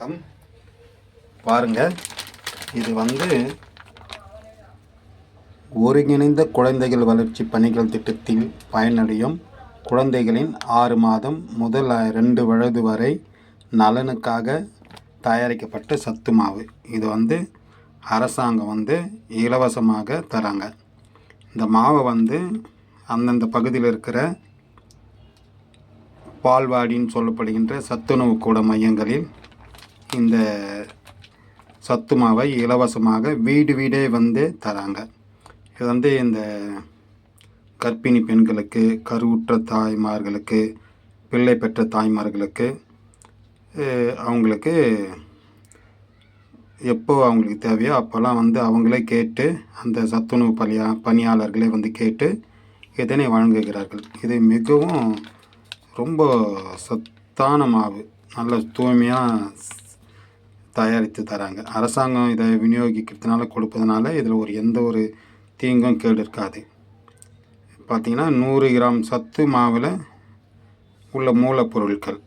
வணக்கம். பாருங்க இது வந்து ஒருங்கிணைந்த குழந்தைகள் வளர்ச்சி பணிகள் திட்டத்தில் பயனடையும் குழந்தைகளின் ஆறு மாதம் முதல் ரெண்டு வயது வரை நலனுக்காக தயாரிக்கப்பட்ட சத்து மாவு. இது வந்து அரசாங்கம் வந்து இலவசமாக தராங்க. இந்த மாவை வந்து அந்தந்த பகுதியில் இருக்கிற பால்வாடின்னு சொல்லப்படுகின்ற சத்துணவு கூட மையங்களில் இந்த சத்து மாவை இலவசமாக வீடு வீடே வந்து தராங்க. இது வந்து இந்த கர்ப்பிணி பெண்களுக்கு கருவுற்ற தாய்மார்களுக்கு பிள்ளை பெற்ற தாய்மார்களுக்கு அவங்களுக்கு எப்போ அவங்களுக்கு தேவையோ அப்போல்லாம் வந்து அவங்களே கேட்டு அந்த சத்துணவு பணியா பணியாளர்களே வந்து கேட்டு இதனை வழங்குகிறார்கள். இது மிகவும் ரொம்ப சத்தான மாவு. நல்ல தூய்மையாக தயாரித்து தராங்க அரசாங்கம் இதை விநியோகிக்கிறதுனால கொடுப்பதனால இதில் ஒரு எந்த ஒரு தீங்கும் கேடு இருக்காது பார்த்திங்கன்னா நூறு கிராம் சத்து மாவில் உள்ள மூலப்பொருட்கள்.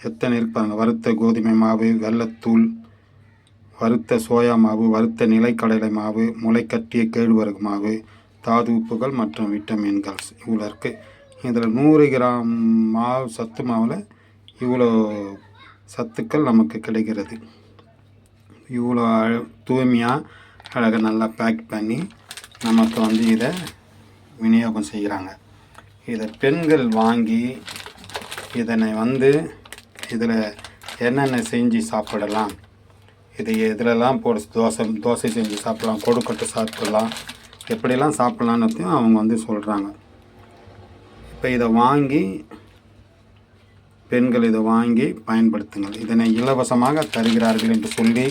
எத்தனை இருப்பாங்க வறுத்த கோதுமை மாவு வெள்ளத்தூள் வறுத்த சோயா மாவு வறுத்த நிலைக்கடலை மாவு முளைக்கட்டிய கேழ்வரகு மாவு தாது உப்புகள் மற்றும் விட்டமின்கள் இவ்வளோ இருக்குது இதில் நூறு கிராம் மாவு சத்து மாவில் இவ்வளோ சத்துக்கள் நமக்கு கிடைக்கிறது. இவ்வளோ தூய்மையாக அழகாக நல்லா பேக் பண்ணி நமக்கு வந்து இதை விநியோகம் செய்கிறாங்க இதை பெண்கள் வாங்கி இதனை வந்து இதில் என்னென்ன செஞ்சு சாப்பிடலாம் இது இதிலெல்லாம் போட தோசை தோசை செஞ்சு சாப்பிடலாம் கொடுக்கட்டு சாப்பிடலாம் எப்படியெல்லாம் சாப்பிட்லான்னு அவங்க வந்து சொல்கிறாங்க இப்போ இதை வாங்கி பெண்கள் இதை வாங்கி பயன்படுத்துங்கள். இதனை இலவசமாக தருகிறார்கள் என்று சொல்லி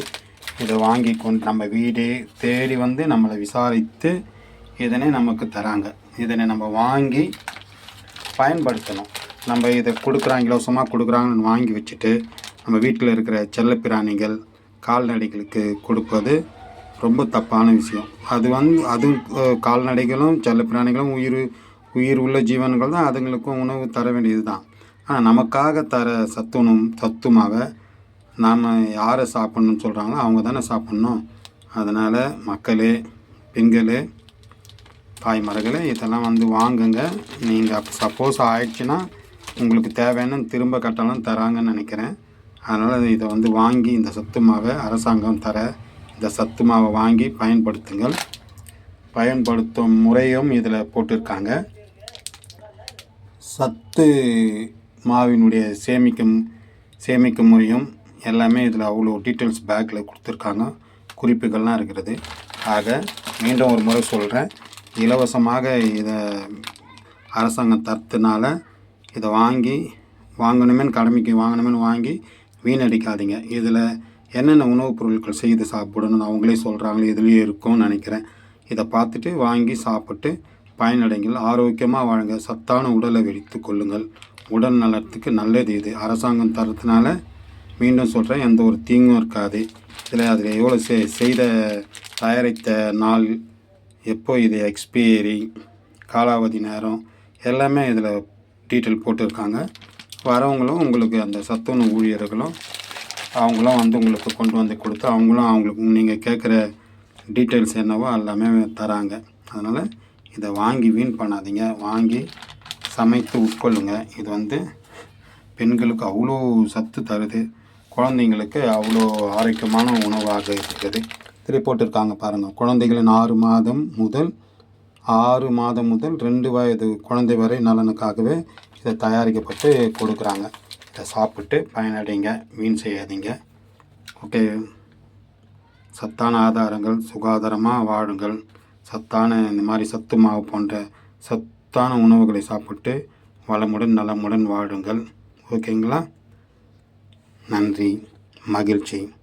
இதை வாங்கி கொண்டு நம்ம வீடே தேடி வந்து நம்மளை விசாரித்து இதனை நமக்கு தராங்க. இதனை நம்ம வாங்கி பயன்படுத்தணும். நம்ம இதை கொடுக்குறாங்க இலவசமாக கொடுக்குறாங்கன்னு வாங்கி வச்சுட்டு நம்ம வீட்டில் இருக்கிற செல்லப்பிராணிகள் கால்நடைகளுக்கு கொடுப்பது ரொம்ப தப்பான விஷயம். அது வந்து அது கால்நடைகளும் செல்லப்பிராணிகளும் உயிர் உயிர் உள்ள ஜீவன்கள் தான் அதுங்களுக்கும் உணவு தர வேண்டியது தான் நமக்காக தர சத்துணும் சத்துமாவை நாம் யாரை சாப்பிட்ணுன்னு சொல்கிறாங்களோ அவங்க தானே சாப்பிட்ணும். அதனால் மக்களே பெண்களே தாய்மார்களே இதெல்லாம் வந்து வாங்குங்க. நீங்கள் சப்போஸ் ஆயிடுச்சுன்னா உங்களுக்கு தேவையான திரும்ப கட்டணம் தராங்கன்னு நினைக்கிறேன். அதனால் இதை வந்து வாங்கி இந்த சத்து மாவை அரசாங்கம் தர இந்த சத்து மாவை வாங்கி பயன்படுத்துங்கள். பயன்படுத்தும் முறையும் இதில் போட்டிருக்காங்க. சத்து மாவினுடைய சேமிக்கும் சேமிக்கும் முறையும் எல்லாமே இதில் அவ்வளோ டீட்டெயில்ஸ் பேக்கில் கொடுத்துருக்காங்க. குறிப்புகள்லாம் இருக்கிறது. ஆக மீண்டும் ஒரு முறை சொல்கிறேன் இலவசமாக இதை அரசாங்கம் தரத்துனால இதை வாங்கி வாங்கணுமேனு கடமைக்கு வாங்கணுமேனு வாங்கி வீணடிக்காதீங்க. இதில் என்னென்ன உணவுப் பொருட்கள் செய்து சாப்பிடணும்னு அவங்களே சொல்கிறாங்களே இதுலேயே இருக்கும்னு நினைக்கிறேன். இதை பார்த்துட்டு வாங்கி சாப்பிட்டு பயனடைங்கள். ஆரோக்கியமாக வாழுங்க சத்தான உடலை வெடித்து கொள்ளுங்கள். உடல் நலத்துக்கு நல்லது இது. அரசாங்கம் தரத்துனால மீண்டும் சொல்கிறேன் எந்த ஒரு தீங்கும் இருக்காது. இதில் அதில் எவ்வளோ செ செய்த தயாரித்த நாள் எப்போ இது எக்ஸ்பீரி காலாவதி நேரம் எல்லாமே இதில் டீட்டெயில் போட்டிருக்காங்க. வரவங்களும் உங்களுக்கு அந்த சத்துணவு ஊழியர்களும் அவங்களும் வந்து உங்களுக்கு கொண்டு வந்து கொடுத்து அவங்களும் அவங்களுக்கு நீங்கள் கேட்குற டீட்டெயில்ஸ் என்னவோ எல்லாமே தராங்க. அதனால் இதை வாங்கி வீண் பண்ணாதீங்க. வாங்கி சமைத்து உட்கொள்ளுங்க. இது வந்து பெண்களுக்கு அவ்வளோ சத்து தருது. குழந்தைங்களுக்கு அவ்வளோ ஆரோக்கியமான உணவாக இருக்கிறது இதில் போட்டிருக்காங்க பாருங்கள் குழந்தைகளின் ஆறு மாதம் முதல் ஆறு மாதம் முதல் ரெண்டு வயது குழந்தை வரை நலனுக்காகவே இதை தயாரிக்கப்பட்டு கொடுக்குறாங்க. இதை சாப்பிட்டு பயனடைங்க. வீண் செய்யாதீங்க. ஓகே. சத்தான ஆதாரங்கள் சுகாதாரமாக வாழுங்கள். சத்தான இந்த மாதிரி சத்து மாவு போன்ற சத்தான உணவுகளை சாப்பிட்டு வளமுடன் நலமுடன் வாழுங்கள். ஓகேங்களா? நன்றி. மகிழ்ச்சி.